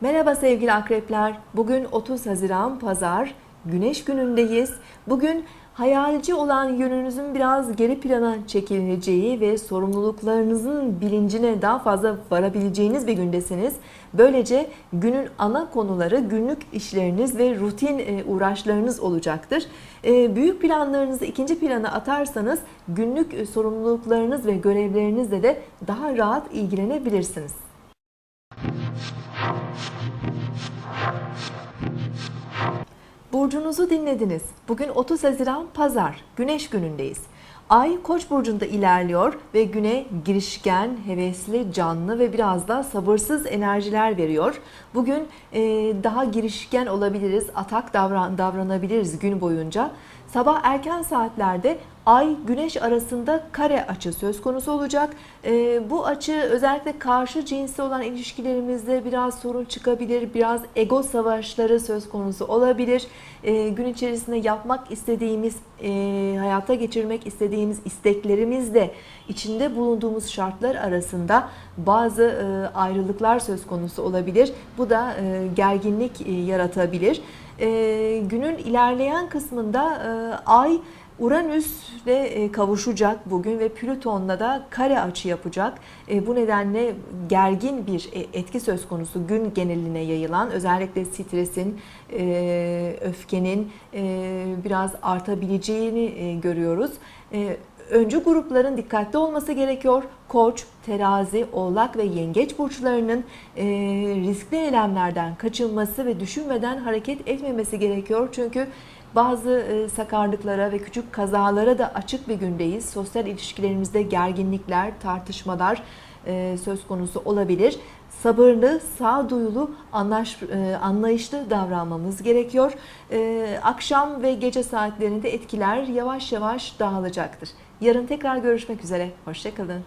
Merhaba sevgili akrepler. Bugün 30 Haziran Pazar. Güneş günündeyiz. Bugün hayalci olan yönünüzün biraz geri plana çekileceği ve sorumluluklarınızın bilincine daha fazla varabileceğiniz bir gündesiniz. Böylece günün ana konuları günlük işleriniz ve rutin e, uğraşlarınız olacaktır. E, Büyük planlarınızı ikinci plana atarsanız günlük e, sorumluluklarınız ve görevlerinizle de daha rahat ilgilenebilirsiniz. Burcunuzu dinlediniz. Bugün 30 Haziran Pazar, Güneş günündeyiz. Ay Koç burcunda ilerliyor ve güne girişken, hevesli, canlı ve biraz da sabırsız enerjiler veriyor. Bugün e, daha girişken olabiliriz, atak davran davranabiliriz gün boyunca. Sabah erken saatlerde Ay Güneş arasında kare açı söz konusu olacak. Ee, bu açı özellikle karşı cinsli olan ilişkilerimizde biraz sorun çıkabilir, biraz ego savaşları söz konusu olabilir. Ee, gün içerisinde yapmak istediğimiz, e, hayata geçirmek istediğimiz isteklerimiz de içinde bulunduğumuz şartlar arasında bazı e, ayrılıklar söz konusu olabilir. Bu da e, gerginlik e, yaratabilir. E, günün ilerleyen kısmında e, Ay Uranüs'le e, kavuşacak bugün ve Plüton'la da kare açı yapacak. E, Bu nedenle gergin bir e, etki söz konusu gün geneline yayılan özellikle stresin, öfkenin biraz artabileceğini görüyoruz. Öncü grupların dikkatli olması gerekiyor. Koç, terazi, oğlak ve yengeç burçlarının riskli eylemlerden kaçınması ve düşünmeden hareket etmemesi gerekiyor. Çünkü bazı e, sakarlıklara ve küçük kazalara da açık bir gündeyiz. Sosyal ilişkilerimizde gerginlikler, tartışmalar e, söz konusu olabilir. Sabırlı, sağduyulu, anlaş, e, anlayışlı davranmamız gerekiyor. Akşam ve gece saatlerinde etkiler yavaş yavaş dağılacaktır. Yarın tekrar görüşmek üzere. Hoşçakalın.